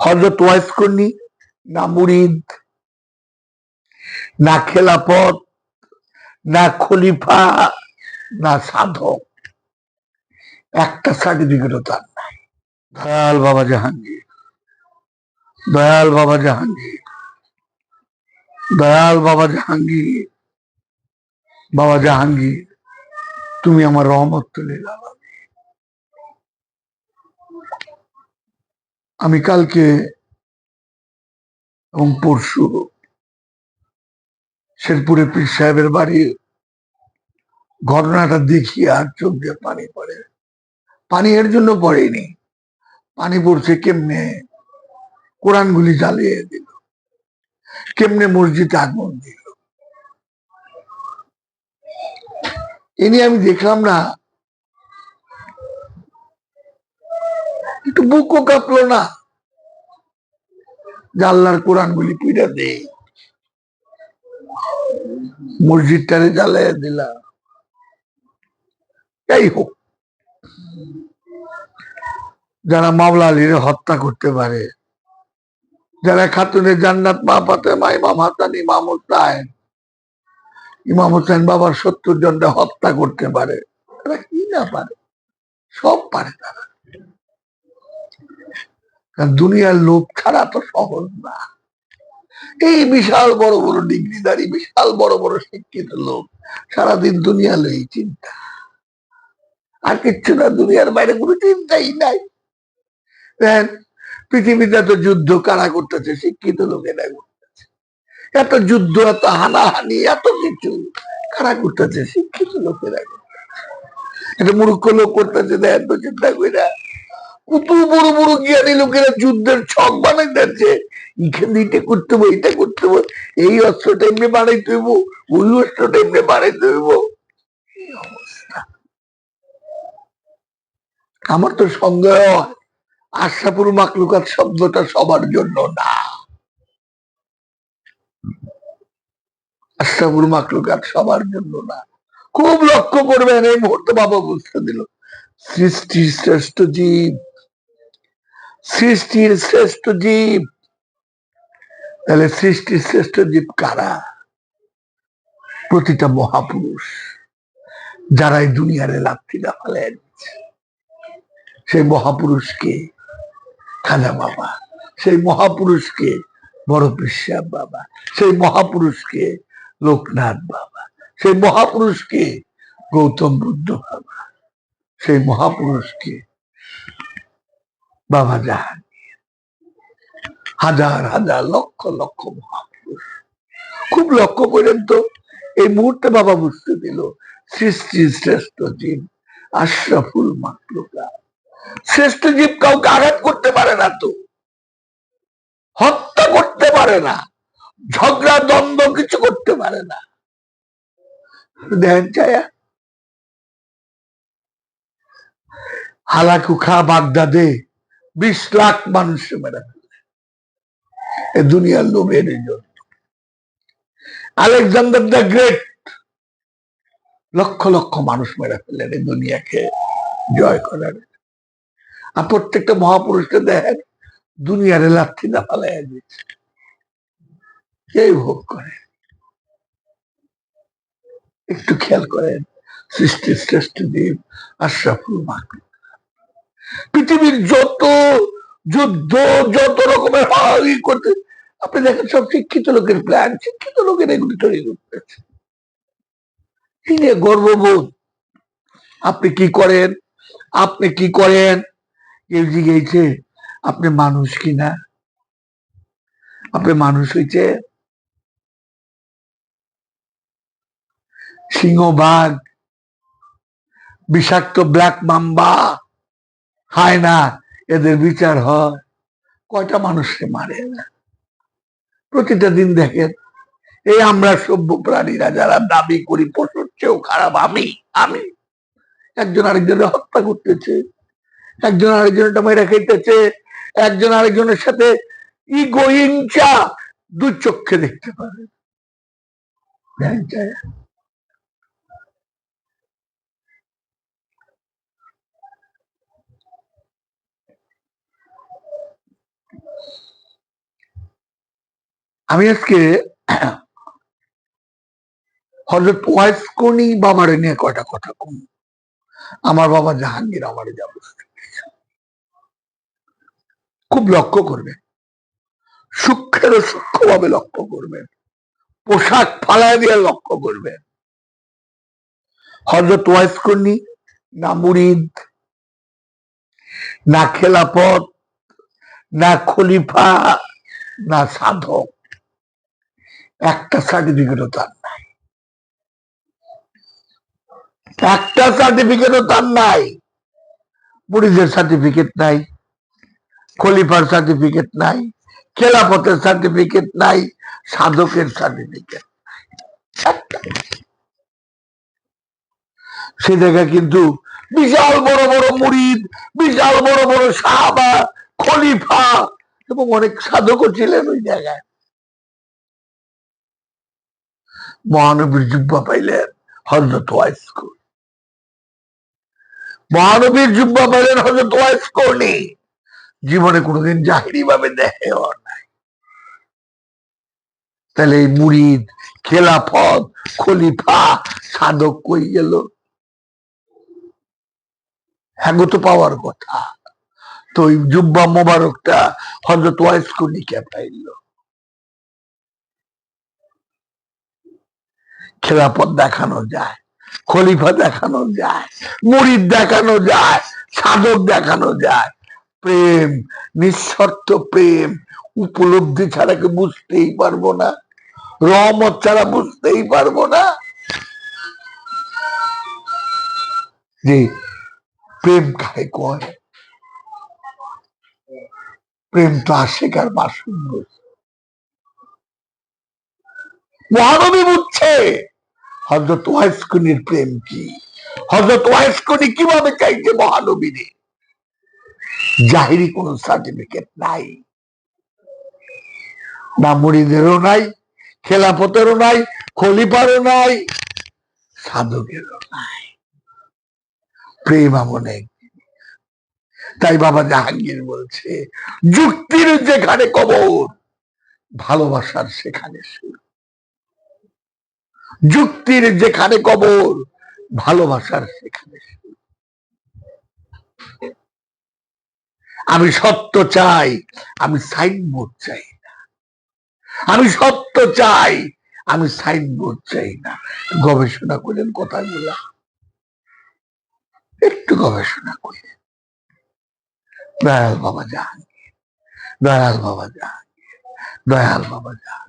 হজরত wise Carney না মুরিদ, না খেলাপথ না খলিফা, না সাধক। একটা সার্টিফিকেটও তার নাই। দয়াল বাবা জাহাঙ্গীর, দয়াল বাবা জাহাঙ্গীর, দয়াল বাবা জাহাঙ্গীর বাবা জাহাঙ্গীর, তুমি আমার রহমত তুলে দাও। আমি কালকে এবং পরশু শেরপুরে পীর সাহেবের বাড়ি ঘটনাটা দেখি আর চোখ দিয়ে পানি পড়ে। পানি এর জন্য পড়েনি। পানি পড়ছে কেমনে কোরআনগুলি জ্বালিয়ে দিল। কেমনে মসজিদে আগুন দিল। এ আমি দেখলাম না একটু বুকও কাঁপলো না। জানলার কোরআন গুলি পুইরা দে। মসজিদটারে জ্বালাইয়া দিলা যাই হোক। যারা মামলা আলীরে হত্যা করতে পারে, যারা খাতুনের জান্নাত মা পাতে মা ইমাম হাসান, ইমাম হোসাইন, ইমাম হোসেন বাবার সত্তর জনটা হত্যা করতে পারে, তারা কি না পারে? সব পারে তারা। দুনিয়ার লোভ ছাড়া তো সহজ না। এই বিশাল বড় বড় ডিগ্রিদারি বিশাল বড় বড় শিক্ষিত লোক সারাদিন দুনিয়া লই চিন্তা। আর কিচ্ছু না, দুনিয়ার বাইরে কোনো চিন্তাই নাই। দেখেন পৃথিবীতে এত যুদ্ধ কারা করতেছে, শিক্ষিত লোকেরা করতেছে। এত যুদ্ধ, এত হানাহানি, এত কিছু কারা করতেছে, শিক্ষিত লোকেরা করতেছে। এটা মূর্খ লোক করতেছে দেখেন তো চিন্তা কইরা কত বড় বড় জ্ঞানী লোকেরা যুদ্ধের ছক বানাই দিচ্ছে এখানে এটা করতে হবে, এটা করতে হবে। এই অস্ত্রটা এমনি বানাইতে হইব ওই অস্ত্রটা এমনি বানাইতে হইব আমার তো সন্দেহ হয় আশাপুর মাকলুকাত শব্দটা সবার জন্য না। আশাপুর মাকলুকাত সবার জন্য না। খুব লক্ষ্য করবেন, এই মুহূর্তে বাবা বুঝতে দিল, সৃষ্টির শ্রেষ্ঠ জীব। সৃষ্টির শ্রেষ্ঠ জীব। তাহলে সৃষ্টির শ্রেষ্ঠ জীব কারা? প্রতিটা মহাপুরুষ, যারা এই দুনিয়ারে লাথিটা ফেলেন সেই মহাপুরুষকে খাজা বাবা, সেই মহাপুরুষকে বড় পিসাব বাবা, সেই মহাপুরুষকে লোকনাথ বাবা, সেই মহাপুরুষকে গৌতম বুদ্ধ বাবা, সেই মহাপুরুষকে বাবা জাহাঙ্গীর হাজার হাজার, লক্ষ লক্ষ মহাপুরুষ। খুব লক্ষ্য করেন তো, এই মুহূর্তে বাবা বুঝতে দিল, সৃষ্টি শ্রেষ্ঠ জীব, আশরাফুল মাকলুকা শ্রেষ্ঠ জীব কাউকে আঘাত করতে পারে না তো। হত্যা করতে পারে না। ঝগড়া, দ্বন্দ্ব কিছু করতে পারে না। দেখেন চায়া হালাকু খা বাগদাদে। বিশ লাখ মানুষ মেরে ফেলে এ দুনিয়ার লোভের জন্য Alexander the great. Lakh lakh মানুষ মেরে ফেলেন এই দুনিয়াকে জয় করার। আর প্রত্যেকটা মহাপুরুষকে দেখেন, দুনিয়ার লাথি না ফালাই দিচ্ছে এই ভোগ করে একটু খেয়াল করেন, সৃষ্টির শ্রেষ্ঠ দেব আশরাফুল মাকলুক পৃথিবীর যত যুদ্ধ, যত রকমের হাওয়াই করতে, আপনি দেখেন সব শিক্ষিত লোকের প্ল্যান শিক্ষিত লোকের এগুলি তৈরি করতেছে। এই গর্ববোধ? আপনি কি করেন? আপনি কি করেন? কেউ জিগেছে আপনি মানুষ কিনা? আপনি মানুষ হইছে সিংহবাগ বিষাক্ত ব্ল্যাক মাম্বা হায় না, এদের বিচার হয়। কয়টা মানুষকে মারে? না প্রতিটা দিন দেখেন, এই আমরা সভ্য প্রাণীরা যারা দাবি করি, পশুর চেয়েও খারাপ, আমি আমি। একজন আরেকজনের হত্যা করতেছে, একজন আরেকজনটা মেরে খেতেছে, একজন আরেকজনের সাথে ইগো ইঞ্চা দু চক্ষে দেখতে পারে। আমি আজকে হজরত ওয়াইস কোনি বাবার নিয়ে কয়টা কথা কম আমার বাবা জাহাঙ্গীর আমার যা খুব লক্ষ্য করবেন সূক্ষ্মের সূক্ষ্মভাবে লক্ষ্য করবেন পোশাক ফালায় দিয়ে লক্ষ্য করবেন হজরত ওয়াইস কোনি না মুরিদ, না খেলাপথ না খলিফা, না সাধক। একটা সার্টিফিকেটও তার নাই। একটা সার্টিফিকেটও তার নাই। পুলিশের সার্টিফিকেট নাই। খলিফার সার্টিফিকেট নাই। খেলাপথের সার্টিফিকেট নাই। সাধকের সার্টিফিকেট সে জায়গায় কিন্তু বিশাল বড় বড় মুরিদ, বিশাল বড় বড় সাহাবা, খলিফা এবং অনেক সাধকও ছিলেন ওই জায়গায়। মহানবীর জুব্বা পাইলেন হজরত ওয়াইসকর মহানবীর জুব্বা পাইলেন হজরত ওয়াইসকর্ণী জীবনে কোনোদিন জাহিরি ভাবে দেখে তাহলে এই মুরিদ, খেলাফত, খলিফা, সাধক কই গেল? হ্যাঁ পাওয়ার কথা। তো ওই জুব্বা মোবারকটা হজরত ওয়াইসকর্ণী কে পাইল। খেলাপথ দেখানো যায়, খলিফা দেখানো যায়, মুরিদ দেখানো যায় সাধক দেখানো যায়। প্রেম, নিঃশর্ত প্রেম, উপলব্ধি ছাড়া কি বুঝতেই পারব না? রহমত ছাড়া বুঝতেই পারব না? যে প্রেম কারে কয়? প্রেম তো আশেকার বাসুন্দ মহানবী বুঝছে? হজরত ওয়াইসকনির প্রেম কি? হজরত ওয়াইসকনি কীভাবে চাইছে মহানবীরে? জাহিরি কোন সার্টিফিকেট নাই। না মুড়িদেরও নাই, খেলাফতেরও নাই, খলিফারও নাই, সাধকেরও নাই। প্রেম এমন তাই বাবা জাহাঙ্গীর বলছে, যুক্তির যেখানে কবর, ভালোবাসার সেখানে যুক্তির যেখানে কবর, ভালোবাসার সেখানে। আমি সত্য চাই, আমি সাইনবোর্ড চাই না। আমি সত্য চাই, আমি সাইনবোর্ড চাই না। গবেষণা করেন কথাগুলা। একটু গবেষণা করেন। দয়াল বাবা জাহাঙ্গীর, দয়াল বাবা জাহাঙ্গীর, দয়াল বাবা জাহাঙ্গীর।